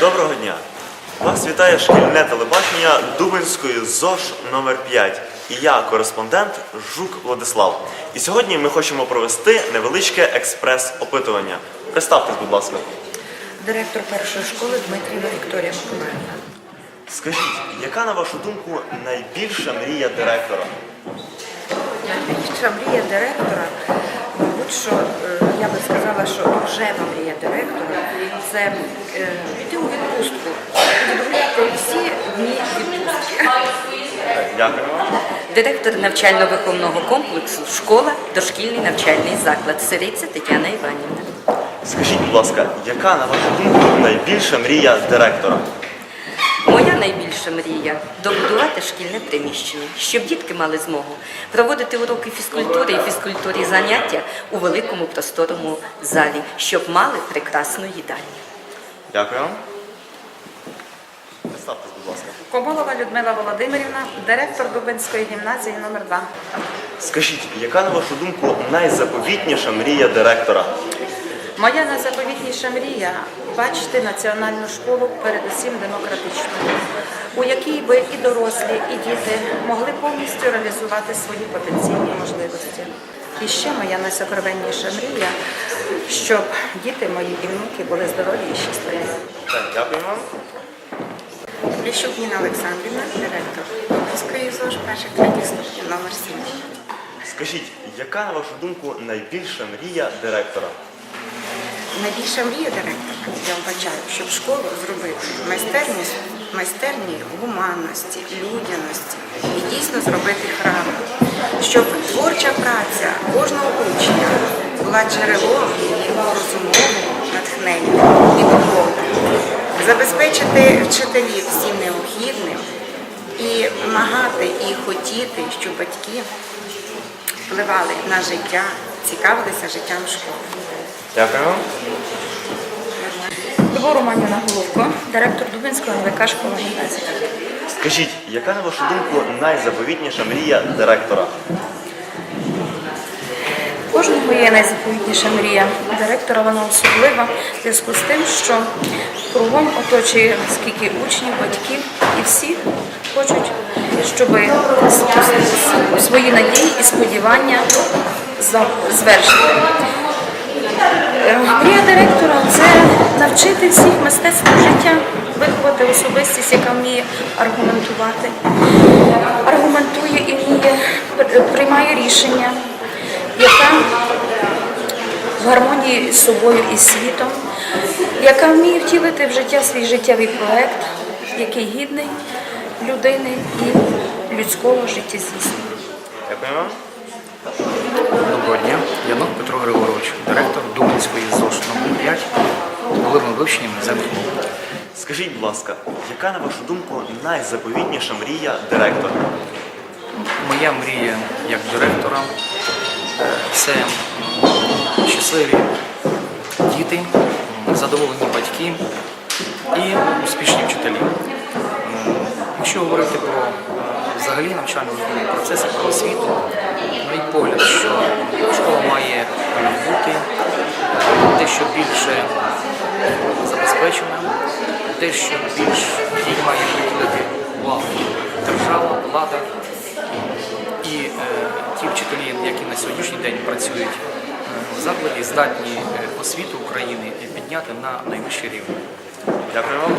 Доброго дня! Вас вітає шкільне телебачення Дубинської ЗОЖ номер 5 І я, кореспондент Жук Владислав. І сьогодні ми хочемо провести невеличке експрес-опитування. Представтесь, будь ласка. Директор першої школи Дмитрієва Вікторія Миколаївна. Скажіть, яка, на вашу думку, найбільша мрія директора? Найбільша мрія директора, мабуть, що е, я би сказала, що рожева мрія директора це е, піти у відпустку, всі дні відпустки. Дякую. Директор навчально-виховного комплексу школа, дошкільний навчальний заклад. Сириця Тетяна Іванівна. Скажіть, будь ласка, яка, на вашу думку, найбільша мрія директора? Моя найбільша мрія добудувати шкільне приміщення, щоб дітки мали змогу проводити уроки фізкультури і фізкультурі заняття у великому просторому залі, щоб мали прекрасну їдальню. Дякую. Представтесь, будь ласка. Комолова Людмила Володимирівна, директор Дубинської гімназії номер 2 Скажіть, яка, на вашу думку, найзаповітніша мрія директора? Моя найзаповітніша мрія бачити національну школу передусім демократичною, у якій би і дорослі, і діти могли повністю реалізувати свої потенційні можливості. І ще моя найсокровенніша мрія, щоб діти мої і внуки були здорові і щасливі. Дякую вам. Ліщук Ніна Олександрівна, директор Дубинської ЗОЖ перших третіх ступенів номер 7. Скажіть, яка, на вашу думку, найбільша мрія директора? Найбільша мрія директора, я вбачаю, щоб школу зробити майстерність, майстерні гуманності, людяності і дійсно зробити храм, щоб творча праця кожного учня була джерелом його розумового натхнення і духовного, забезпечити вчителів всім необхідним і вимагати і хотіти, щоб батьки впливали на життя, цікавилися життям школи. Дякую вам. Любов Романівна Головко, директор Дубинської НВК школа гімназії. Скажіть, яка, на вашу думку, найзаповітніша мрія директора? Кожного є найзаповітніша мрія. Директора вона особлива в зв'язку з тим, що кругом оточує скільки учнів, батьків і всі хочуть, щоб свої надії і сподівання звершити. Е, Мрія директора це навчити всіх мистецтву життя, виховати особистість, яка вміє аргументувати, аргументує і вміє приймає рішення, яка в гармонії з собою і світом, яка вміє втілити в життя свій життєвий проект, який гідний людини і людського життєздійснення. Вивченням іноземних мов. Скажіть, будь ласка, яка, на вашу думку, найзаповітніша мрія директора? Моя мрія як директора е, це щасливі діти, задоволені батьки і успішні вчителі. Якщо говорити про е, взагалі навчальний процес про освіту, мій погляд, що день працюють е, в закладі, здатні е, освіту України підняти на найвищий рівень. Дякую вам.